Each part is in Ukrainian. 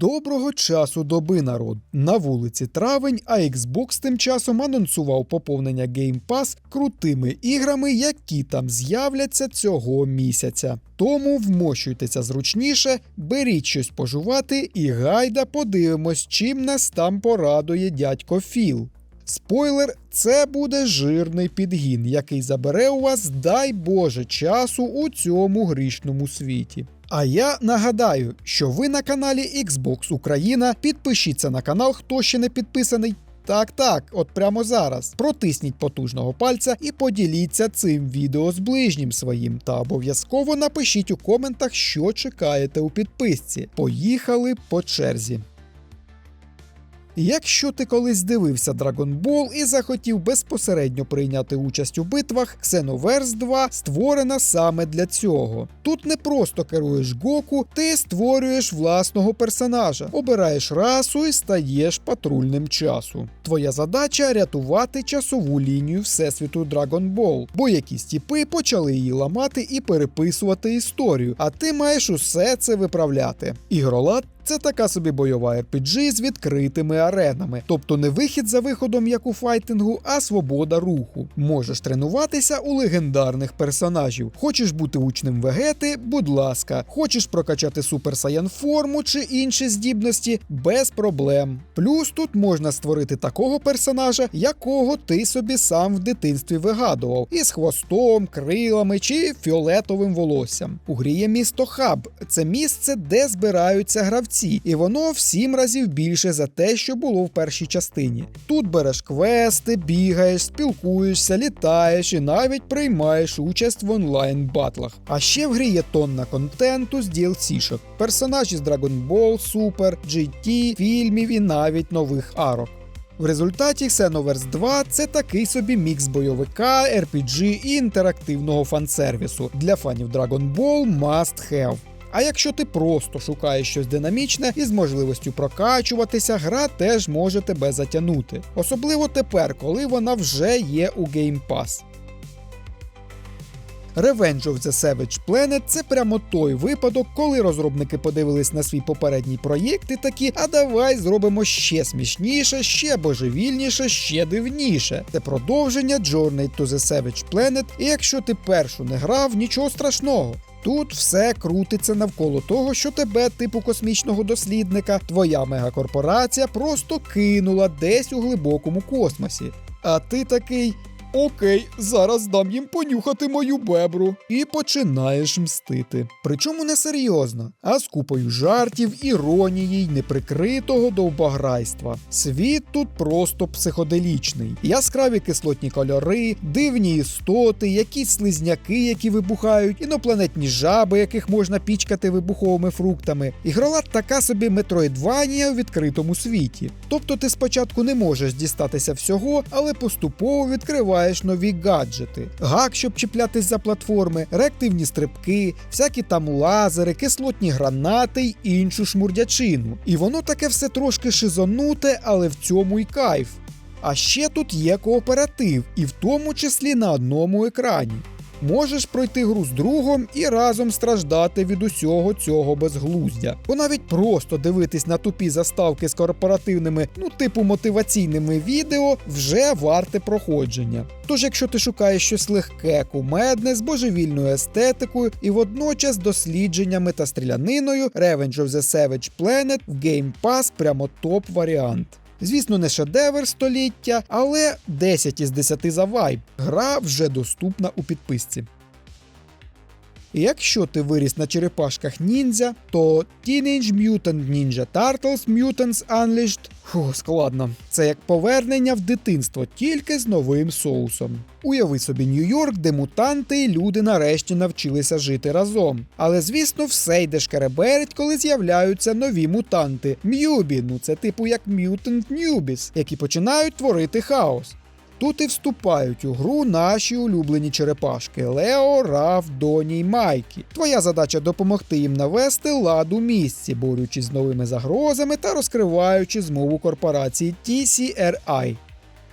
Доброго часу доби, народ. На вулиці травень, а Xbox тим часом анонсував поповнення Game Pass крутими іграми, які там з'являться цього місяця. Тому вмощуйтеся зручніше, беріть щось пожувати і гайда подивимось, чим нас там порадує дядько Філ. Спойлер, це буде жирний підгін, який забере у вас, дай Боже, часу у цьому грішному світі. А я нагадаю, що ви на каналі Xbox Україна. Підпишіться на канал, хто ще не підписаний. Так, так, от прямо зараз. Протисніть потужного пальця і поділіться цим відео з ближнім своїм. Та обов'язково напишіть у коментах, що чекаєте у підписці. Поїхали по черзі. Якщо ти колись дивився Dragon Ball і захотів безпосередньо прийняти участь у битвах, Xenoverse 2 створена саме для цього. Тут не просто керуєш Гоку, ти створюєш власного персонажа, обираєш расу і стаєш патрульним часу. Твоя задача рятувати часову лінію Всесвіту Dragon Ball, бо якісь тіпи почали її ламати і переписувати історію, а ти маєш усе це виправляти. Ігролад це така собі бойова RPG з відкритими аренами, тобто не вихід за виходом, як у файтингу, а свобода руху. Можеш тренуватися у легендарних персонажів. Хочеш бути учнем вегети, будь ласка, хочеш прокачати Супер Саян форму чи інші здібності без проблем. Плюс тут можна створити такого персонажа, якого ти собі сам в дитинстві вигадував, із хвостом, крилами чи фіолетовим волоссям. У грі є місто Хаб. Це місце, де збираються гравці гравці, і воно в сім разів більше за те, що було в першій частині. Тут береш квести, бігаєш, спілкуєшся, літаєш і навіть приймаєш участь в онлайн батлах. А ще в грі є тонна контенту з DLC-шок, персонажі з Dragon Ball, Super, GT, фільмів і навіть нових арок. В результаті Xenoverse 2 це такий собі мікс бойовика, RPG і інтерактивного фансервісу. Для фанів Dragon Ball must have. А якщо ти просто шукаєш щось динамічне із можливістю прокачуватися, гра теж може тебе затягнути. Особливо тепер, коли вона вже є у Game Pass. Revenge of the Savage Planet це прямо той випадок, коли розробники подивились на свій попередній проєкт і такі, а давай зробимо ще смішніше, ще божевільніше, ще дивніше. Це продовження Journey to the Savage Planet, і якщо ти першу не грав, нічого страшного. Тут все крутиться навколо того, що тебе, типу космічного дослідника, твоя мегакорпорація просто кинула десь у глибокому космосі. А ти такий. Окей, зараз дам їм понюхати мою бебру. І починаєш мстити. Причому не серйозно, а з купою жартів, іронії й неприкритого довбограйства. Світ тут просто психоделічний. Яскраві кислотні кольори, дивні істоти, якісь слизняки, які вибухають, інопланетні жаби, яких можна пічкати вибуховими фруктами. Ігрола така собі метроїдванія у відкритому світі. Тобто ти спочатку не можеш дістатися всього, але поступово відкриваєш відкриваєш нові гаджети, гак, щоб чіплятись за платформи, реактивні стрибки, всякі там лазери, кислотні гранати й іншу шмурдячину. І воно таке все трошки шизонуте, але в цьому й кайф. А ще тут є кооператив, і в тому числі на одному екрані можеш пройти гру з другом і разом страждати від усього цього безглуздя. Бо навіть просто дивитись на тупі заставки з корпоративними, ну типу мотиваційними відео, вже варте проходження. Тож, якщо ти шукаєш щось легке, кумедне, з божевільною естетикою і водночас дослідженнями та стріляниною, Revenge of the Savage Planet в Game Pass прямо топ варіант. Звісно, не шедевр століття, але 10 із 10 за вайб. Гра вже доступна у підписці. Якщо ти виріс на черепашках ніндзя, то Teenage Mutant Ninja Turtles Mutants Unleashed Фу, складно. Це як повернення в дитинство, тільки з новим соусом. Уяви собі Нью-Йорк, де мутанти і люди нарешті навчилися жити разом. Але звісно, все йде шкереберть, коли з'являються нові мутанти. М'юбі, ну це типу як Mutant Newbies, які починають творити хаос. Тут і вступають у гру наші улюблені черепашки Лео, Раф, Доні й Майкі. Твоя задача допомогти їм навести лад у місці, борючись з новими загрозами та розкриваючи змову корпорації TCRI.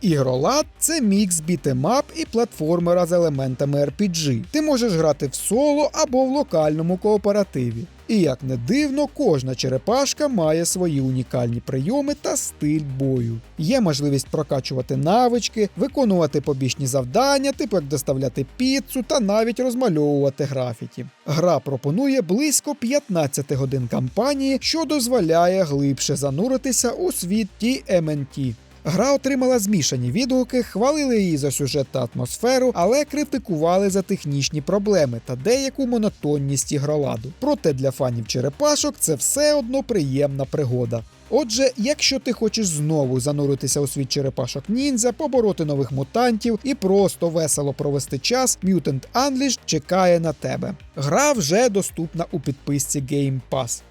Ігролад це мікс бітемап і платформера з елементами RPG. Ти можеш грати в соло або в локальному кооперативі. І як не дивно, кожна черепашка має свої унікальні прийоми та стиль бою. Є можливість прокачувати навички, виконувати побічні завдання, типу як доставляти піцу та навіть розмальовувати графіті. Гра пропонує близько 15 годин кампанії, що дозволяє глибше зануритися у світ TMNT. Гра отримала змішані відгуки, хвалили її за сюжет та атмосферу, але критикували за технічні проблеми та деяку монотонність ігроладу. Проте для фанів черепашок це все одно приємна пригода. Отже, якщо ти хочеш знову зануритися у світ черепашок ніндзя, побороти нових мутантів і просто весело провести час, Mutant Unleashed чекає на тебе. Гра вже доступна у підписці Game Pass.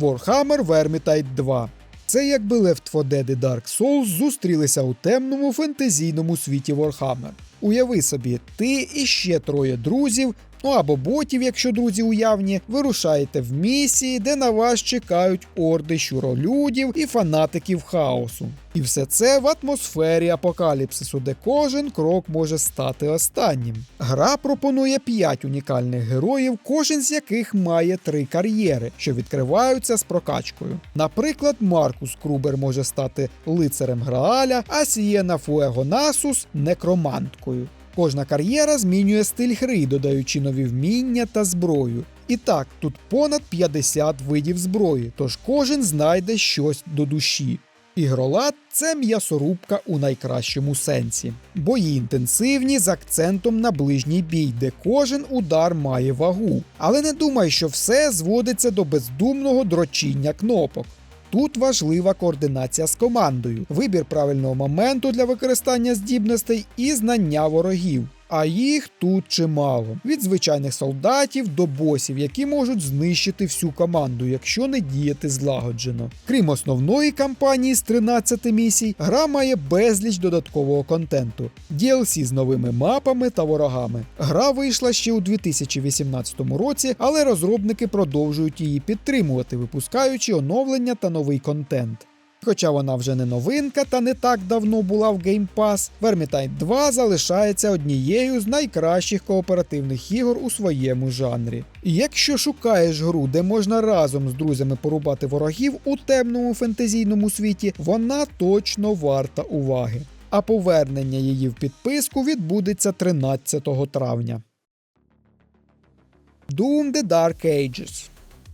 Warhammer Vermintide 2 це якби Left 4 Dead і Dark Souls зустрілися у темному фентезійному світі Warhammer. Уяви собі, ти і ще троє друзів, ну або ботів, якщо друзі уявні, вирушаєте в місії, де на вас чекають орди щуролюдів і фанатиків хаосу. І все це в атмосфері апокаліпсису, де кожен крок може стати останнім. Гра пропонує 5 унікальних героїв, кожен з яких має три кар'єри, що відкриваються з прокачкою. Наприклад, Маркус Крубер може стати лицарем Грааля, а Сієна Фуего-Насус некроманткою. Кожна кар'єра змінює стиль гри, додаючи нові вміння та зброю. І так, тут понад 50 видів зброї, тож кожен знайде щось до душі. Ігролад це м'ясорубка у найкращому сенсі. Бої інтенсивні з акцентом на ближній бій, де кожен удар має вагу. Але не думай, що все зводиться до бездумного дрочіння кнопок. Тут важлива координація з командою, вибір правильного моменту для використання здібностей і знання ворогів. А їх тут чимало: від звичайних солдатів до босів, які можуть знищити всю команду, якщо не діяти злагоджено. Крім основної кампанії з 13 місій, гра має безліч додаткового контенту, DLC з новими мапами та ворогами. Гра вийшла ще у 2018 році, але розробники продовжують її підтримувати, випускаючи оновлення та новий контент. Хоча вона вже не новинка та не так давно була в Game Pass, Vermintide 2 залишається однією з найкращих кооперативних ігор у своєму жанрі. І якщо шукаєш гру, де можна разом з друзями порубати ворогів у темному фентезійному світі, вона точно варта уваги. А повернення її в підписку відбудеться 13 травня. Doom The Dark Ages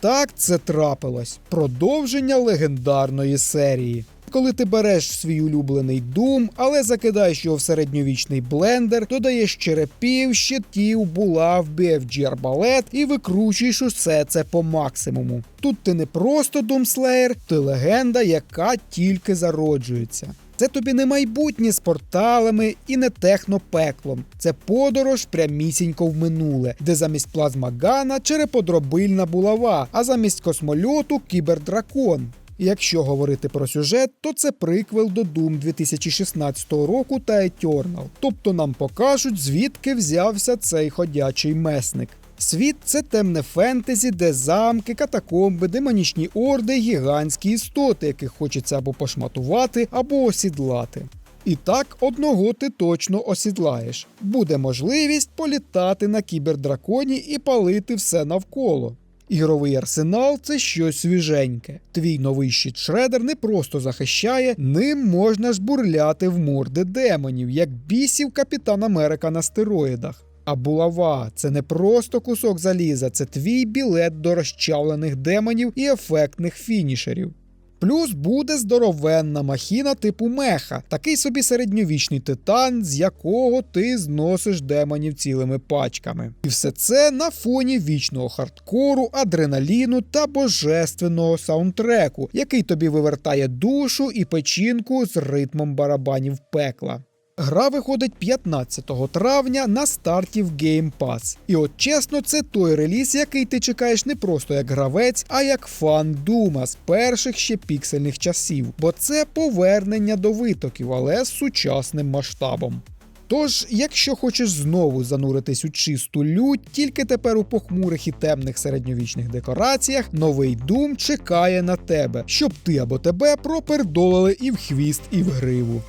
так це трапилось. Продовження легендарної серії. Коли ти береш свій улюблений Doom, але закидаєш його в середньовічний блендер, додаєш черепів, щитів, булав, BFG арбалет і викручуєш усе це по максимуму. Тут ти не просто Doomslayer, ти легенда, яка тільки зароджується. Це тобі не майбутнє з порталами і не технопеклом. Це подорож прямісінько в минуле, де замість плазмагана череподробильна булава, а замість космольоту кібердракон. Якщо говорити про сюжет, то це приквел до Doom 2016 року та Eternal. Тобто нам покажуть, звідки взявся цей ходячий месник. Світ це темне фентезі, де замки, катакомби, демонічні орди, гігантські істоти, яких хочеться або пошматувати, або осідлати. І так одного ти точно осідлаєш. Буде можливість політати на кібердраконі і палити все навколо. Ігровий арсенал це щось свіженьке. Твій новий щит Шредер не просто захищає, ним можна жбурляти в морди демонів, як бісів Капітан Америка на стероїдах. А булава це не просто кусок заліза, це твій білет до розчавлених демонів і ефектних фінішерів. Плюс буде здоровенна махіна типу меха, такий собі середньовічний титан, з якого ти зносиш демонів цілими пачками. І все це на фоні вічного хардкору, адреналіну та божественного саундтреку, який тобі вивертає душу і печінку з ритмом барабанів пекла. Гра виходить 15 травня на старті в Game Pass. І от чесно, це той реліз, який ти чекаєш не просто як гравець, а як фан Дума з перших ще піксельних часів, бо це повернення до витоків, але з сучасним масштабом. Тож, якщо хочеш знову зануритись у чисту лють, тільки тепер у похмурих і темних середньовічних декораціях, новий Doom чекає на тебе, щоб ти або тебе пропердолили і в хвіст, і в гриву.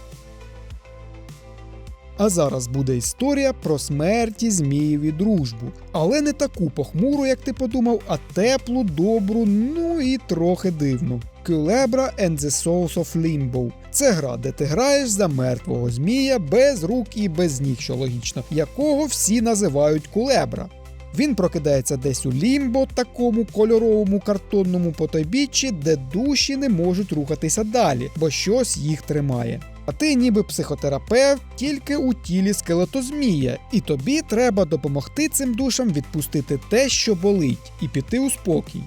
А зараз буде історія про смерті, зміїв і дружбу. Але не таку похмуру, як ти подумав, а теплу, добру, ну і трохи дивну. Culebra and the Souls of Limbo. Це гра, де ти граєш за мертвого змія без рук і без ніг, що логічно, якого всі називають кулебра. Він прокидається десь у лімбо, такому кольоровому картонному потойбіччі, де душі не можуть рухатися далі, бо щось їх тримає. А ти ніби психотерапевт, тільки у тілі скелетозмія, і тобі треба допомогти цим душам відпустити те, що болить, і піти у спокій.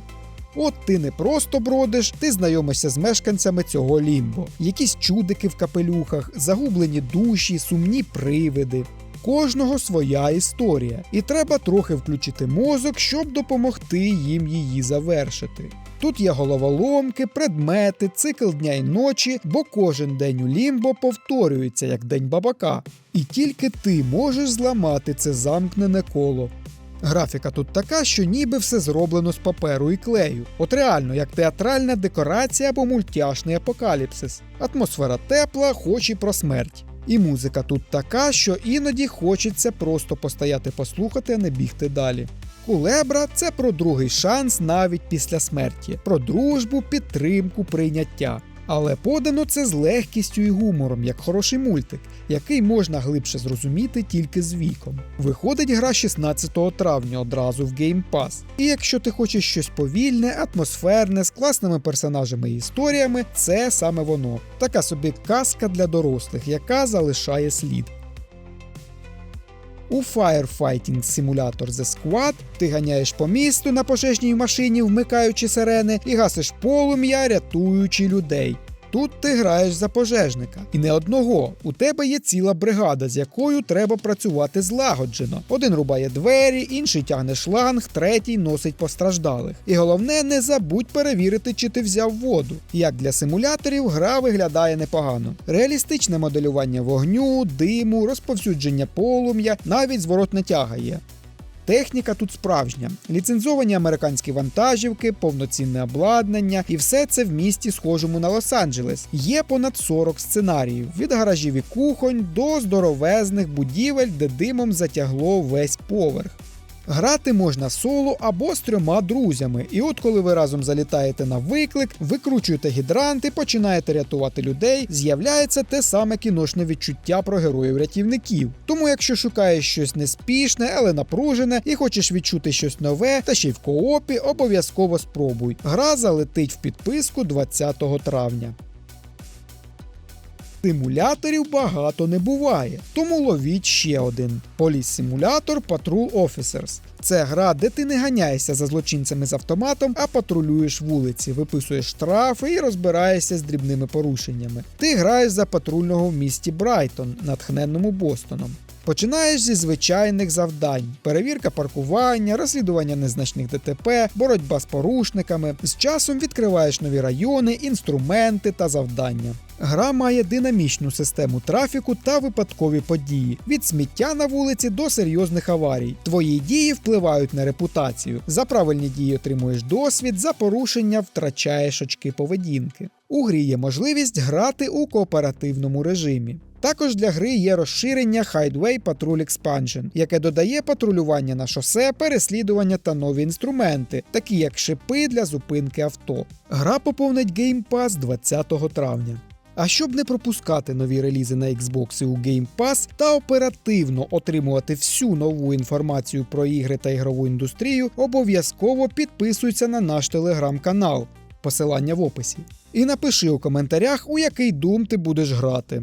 От ти не просто бродиш, ти знайомишся з мешканцями цього лімбо, якісь чудики в капелюхах, загублені душі, сумні привиди. Кожного своя історія, і треба трохи включити мозок, щоб допомогти їм її завершити. Тут є головоломки, предмети, цикл дня і ночі, бо кожен день у лімбо повторюється як день бабака. І тільки ти можеш зламати це замкнене коло. Графіка тут така, що ніби все зроблено з паперу і клею. От реально, як театральна декорація або мультяшний апокаліпсис. Атмосфера тепла, хоч і про смерть. І музика тут така, що іноді хочеться просто постояти послухати, а не бігти далі. Кулебра це про другий шанс навіть після смерті, про дружбу, підтримку, прийняття. Але подано це з легкістю і гумором, як хороший мультик, який можна глибше зрозуміти тільки з віком. Виходить гра 16 травня одразу в Game Pass. І якщо ти хочеш щось повільне, атмосферне, з класними персонажами і історіями, це саме воно. Така собі казка для дорослих, яка залишає слід. У Firefighting Simulator The Squad ти ганяєш по місту на пожежній машині, вмикаючи сирени, і гасиш полум'я, рятуючи людей. Тут ти граєш за пожежника. І не одного. У тебе є ціла бригада, з якою треба працювати злагоджено. Один рубає двері, інший тягне шланг, третій носить постраждалих. І головне, не забудь перевірити, чи ти взяв воду. Як для симуляторів, гра виглядає непогано. Реалістичне моделювання вогню, диму, розповсюдження полум'я, навіть зворотна тяга є. Техніка тут справжня, ліцензовані американські вантажівки, повноцінне обладнання, і все це в місті, схожому на Лос-Анджелес. Є понад 40 сценаріїв від гаражів і кухонь до здоровезних будівель, де димом затягло весь поверх. Грати можна соло або з трьома друзями, і от коли ви разом залітаєте на виклик, викручуєте гідранти, починаєте рятувати людей, з'являється те саме кіношне відчуття про героїв-рятівників. Тому, якщо шукаєш щось неспішне, але напружене, і хочеш відчути щось нове, та ще й в коопі, обов'язково спробуй. Гра залетить в підписку 20 травня. Симуляторів багато не буває, тому ловіть ще один: Поліс-симулятор Patrol Officers. Це гра, де ти не ганяєшся за злочинцями з автоматом, а патрулюєш вулиці, виписуєш штрафи і розбираєшся з дрібними порушеннями. Ти граєш за патрульного в місті Брайтон, натхненному Бостоном. Починаєш зі звичайних завдань: перевірка паркування, розслідування незначних ДТП, боротьба з порушниками. З часом відкриваєш нові райони, інструменти та завдання. Гра має динамічну систему трафіку та випадкові події від сміття на вулиці до серйозних аварій. Твої дії впливають на репутацію. За правильні дії отримуєш досвід, за порушення втрачаєш очки поведінки. У грі є можливість грати у кооперативному режимі. Також для гри є розширення Hideaway Patrol Expansion, яке додає патрулювання на шосе, переслідування та нові інструменти, такі як шипи для зупинки авто. Гра поповнить Game Pass 20 травня. А щоб не пропускати нові релізи на Xbox і у Game Pass та оперативно отримувати всю нову інформацію про ігри та ігрову індустрію, обов'язково підписуйся на наш телеграм-канал, посилання в описі. І напиши у коментарях, у який Doom ти будеш грати.